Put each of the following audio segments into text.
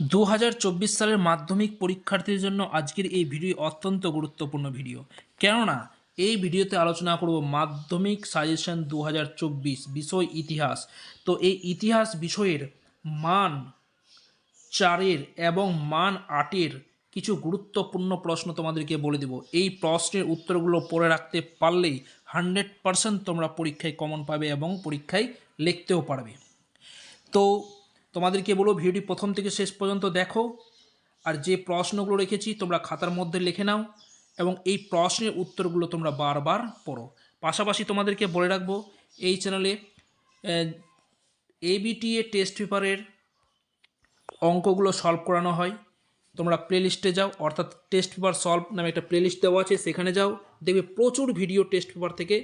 দু হাজার চব্বিশ সালের মাধ্যমিক পরীক্ষার্থীর জন্য আজকের এই ভিডিও অত্যন্ত গুরুত্বপূর্ণ ভিডিও। কেননা, এই ভিডিওতে আলোচনা করব মাধ্যমিক সাজেশন দু হাজার চব্বিশ বিষয় ইতিহাস। তো এই ইতিহাস বিষয়ের মান চারের এবং মান আটের কিছু গুরুত্বপূর্ণ প্রশ্ন তোমাদেরকে বলে দেব। এই প্রশ্নের উত্তরগুলো পড়ে রাখতে পারলেই হান্ড্রেড পারসেন্ট তোমরা পরীক্ষায় কমন পাবে এবং পরীক্ষায় লিখতেও পারবে। তো তোমাদেরকে বলব ভিডিওটি প্রথম থেকে শেষ পর্যন্ত দেখো। আর যে প্রশ্নগুলো রেখেছি, তোমরা খাতার মধ্যে লিখে নাও এবং এই প্রশ্নের উত্তরগুলো তোমরা বারবার পড়ো। পাশাপাশি তোমাদেরকে বলে রাখব, এই চ্যানেলে এবিটিএ টেস্ট পেপারের অঙ্কগুলো সলভ করানো হয়। তোমরা প্লেলিস্টে যাও, অর্থাৎ টেস্ট পেপার সলভ নামে একটা প্লেলিস্ট দেওয়া আছে, সেখানে যাও, দেখবে প্রচুর ভিডিও টেস্ট পেপার থেকে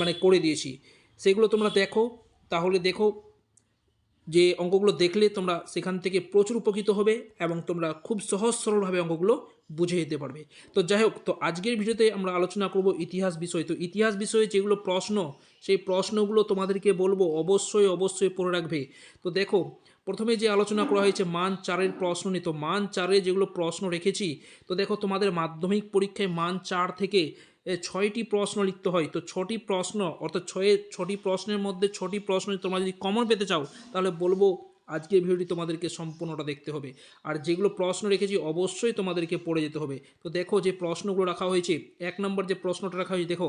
মানে করে দিয়েছি। সেগুলো তোমরা দেখো, তাহলে দেখো যে অঙ্কগুলো দেখলে তোমরা সেখান থেকে প্রচুর উপকৃত হবে এবং তোমরা খুব সহজ সরলভাবে অঙ্কগুলো বুঝে যেতে পারবে। তো যাই হোক, তো আজকের ভিডিওতে আমরা আলোচনা করব ইতিহাস বিষয়। তো ইতিহাস বিষয়ে যেগুলো প্রশ্ন, সেই প্রশ্নগুলো তোমাদেরকে বলব অবশ্যই অবশ্যই পড়ে রাখবে। তো দেখো প্রথমে যে আলোচনা করা হয়েছে, মান চারের প্রশ্ন নিয়ে। তো মান চারে যেগুলো প্রশ্ন রেখেছি, তো দেখো তোমাদের মাধ্যমিক পরীক্ষায় মান চার থেকে ছয়টি প্রশ্ন লিখতে হয়। তো ছটি প্রশ্ন, অর্থাৎ ছয়ে, ছটি প্রশ্নের মধ্যে ছটি প্রশ্ন তোমরা যদি কমন পেতে চাও, তাহলে বলব আজকের ভিডিওটি তোমাদেরকে সম্পূর্ণটা দেখতে হবে। আর যেগুলো প্রশ্ন রেখেছি, অবশ্যই তোমাদেরকে পড়ে যেতে হবে। তো দেখো যে প্রশ্নগুলো রাখা হয়েছে, এক নম্বর যে প্রশ্নটা রাখা হয়েছে, দেখো,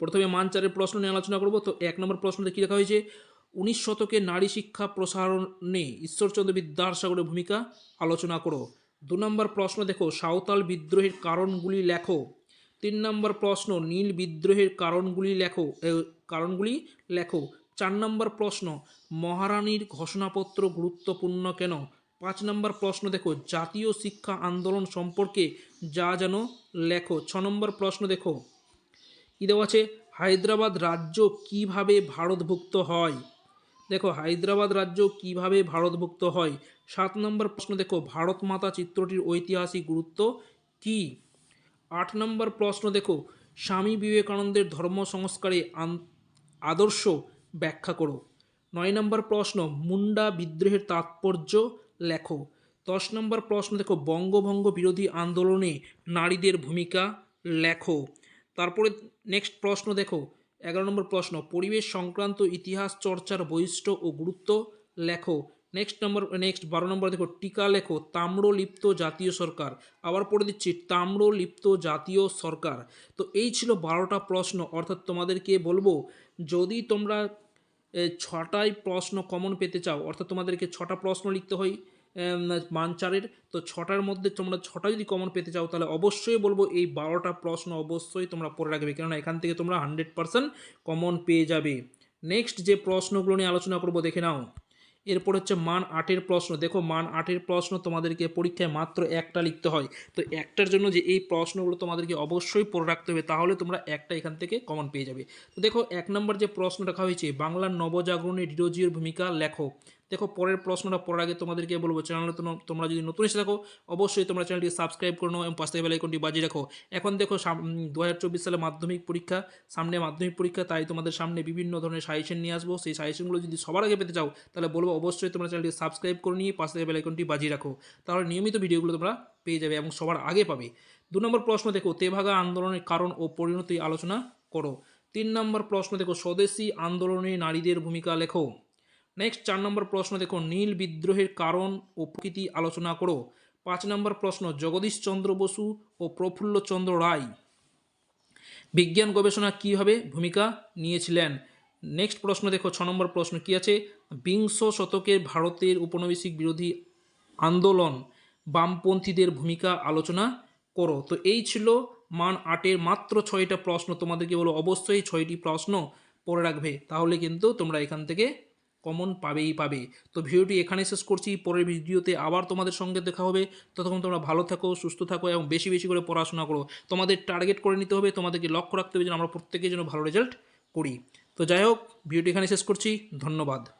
প্রথমে মান চারের প্রশ্ন নিয়ে আলোচনা করব। তো এক নম্বর প্রশ্নতে কী রাখা হয়েছে? উনিশ শতকে নারী শিক্ষা প্রসারণে ঈশ্বরচন্দ্র বিদ্যাসাগরের ভূমিকা আলোচনা করো। দু নম্বর প্রশ্ন দেখো, সাঁওতাল বিদ্রোহের কারণগুলি লেখো। তিন নম্বর প্রশ্ন, নীল বিদ্রোহের কারণগুলি লেখো কারণগুলি লেখো। চার নম্বর প্রশ্ন, মহারানীর ঘোষণাপত্র গুরুত্বপূর্ণ কেন? পাঁচ নম্বর প্রশ্ন দেখো, জাতীয় শিক্ষা আন্দোলন সম্পর্কে যা যেন লেখো। ছ নম্বর প্রশ্ন দেখো, কী দেওয়া আছে? হায়দ্রাবাদ রাজ্য কীভাবে ভারতভুক্ত হয়? দেখো, হায়দ্রাবাদ রাজ্য কীভাবে ভারতভুক্ত হয়? সাত নম্বর প্রশ্ন, দেখো ভারত মাতা চিত্রটির ঐতিহাসিক গুরুত্ব কি? আট নম্বর প্রশ্ন, দেখো, স্বামী বিবেকানন্দের ধর্ম সংস্কারে আদর্শ ব্যাখ্যা করো। নয় নম্বর প্রশ্ন, মুন্ডা বিদ্রোহের তাৎপর্য লেখো। দশ নম্বর প্রশ্ন, দেখো, বঙ্গভঙ্গ বিরোধী আন্দোলনে নারীদের ভূমিকা লেখো। তারপরে নেক্সট প্রশ্ন, দেখো এগারো নম্বর প্রশ্ন পরিবেশ সংক্রান্ত ইতিহাস চর্চার বৈশিষ্ট্য ও গুরুত্ব লেখো। নেক্সট নম্বর নেক্সট বারো নম্বর দেখো টিকা লেখো তাম্রলিপ্ত জাতীয় সরকার। আবার পড়ে দিচ্ছি তাম্রলিপ্ত জাতীয় সরকার। তো এই ছিল বারোটা প্রশ্ন অর্থাৎ তোমাদেরকে বলব যদি তোমরা এ, ছটায় প্রশ্ন কমন পেতে চাও অর্থাৎ তোমাদেরকে ছটা প্রশ্ন লিখতে হয় মানচারের তো ছটার মধ্যে তোমরা ছটা যদি কমন পেতে চাও, তাহলে অবশ্যই বলব এই বারোটা প্রশ্ন অবশ্যই তোমরা পড়ে রাখবে। কেননা এখান থেকে তোমরা হান্ড্রেড পারসেন্ট কমন পেয়ে যাবে। নেক্সট যে প্রশ্নগুলো নিয়ে আলোচনা করব, দেখে নাও। এরপর হচ্ছে মান আটের প্রশ্ন। দেখো, মান আটের প্রশ্ন তোমাদেরকে পরীক্ষায় মাত্র একটা লিখতে হয়। তো একটার জন্য যে এই প্রশ্নগুলো তোমাদেরকে অবশ্যই পড়ে রাখতে হবে, তাহলে তোমরা একটা এখান থেকে কমন পেয়ে যাবে। তো দেখো, এক নম্বর যে প্রশ্ন রাখা হয়েছে, বাংলার নবজাগরণে ডিরোজিওর ভূমিকা লেখো দেখো, পরের প্রশ্নটা পড়ার আগে তোমাদেরকে বলব চ্যানেলে তোমরা যদি নতুন এসে থাকো, অবশ্যই তোমরা চ্যানেলটি সাবস্ক্রাইব করে নাও এবং পাশে বেল আইকনটি বাজিয়ে রাখো। এখন দেখো দু হাজার চব্বিশ সালে মাধ্যমিক পরীক্ষা, সামনে মাধ্যমিক পরীক্ষা, তাই তোমাদের সামনে বিভিন্ন ধরনের সাজেশন নিয়ে আসব। সেই সাজেশনগুলো যদি সবার আগে পেতে চাও, তাহলে বলব অবশ্যই তোমরা চ্যানেলটি সাবস্ক্রাইব করে নিয়ে পাশে বেল আইকনটি বাজিয়ে রাখো। তাহলে নিয়মিত ভিডিওগুলো তোমরা পেয়ে যাবে এবং সবার আগে পাবে। দু নম্বর প্রশ্ন দেখো, তেভাগা আন্দোলনের কারণ ও পরিণতি আলোচনা করো। তিন নম্বর প্রশ্ন দেখো, স্বদেশী আন্দোলনে নারীদের ভূমিকা লেখো। নেক্সট চার নম্বর প্রশ্ন দেখো, নীল বিদ্রোহের কারণ ও প্রকৃতি আলোচনা করো। পাঁচ নম্বর প্রশ্ন, জগদীশ চন্দ্র বসু ও প্রফুল্লচন্দ্র রায়। বিজ্ঞান গবেষণা কীভাবে ভূমিকা নিয়েছিলেন। নেক্সট প্রশ্ন দেখো, ছ নম্বর প্রশ্ন কী আছে? বিংশ শতকের ভারতের উপনিবেশিক বিরোধী আন্দোলন, বামপন্থীদের ভূমিকা আলোচনা করো। তো এই ছিল মান আটের মাত্র ছয়টা প্রশ্ন। তোমাদেরকে বলো, অবশ্যই ছয়টি প্রশ্ন পড়ে রাখবে। তাহলে কিন্তু তোমরা এখান থেকে কমন পাবেই পাবে। তো ভিডিওটি এখানে শেষ করছি। পরের ভিডিওতে আবার তোমাদের সঙ্গে দেখা হবে। ততক্ষণ তোমরা ভালো থাকো, সুস্থ থাকো এবং বেশি বেশি করে পড়াশোনা করো। তোমাদের টার্গেট করে নিতে হবে, তোমাদেরকে লক্ষ্য রাখতে হবে যেন আমরা প্রত্যেকে যেন ভালো রেজাল্ট করি। তো যাই হোক, ভিডিওটি এখানে শেষ করছি। ধন্যবাদ।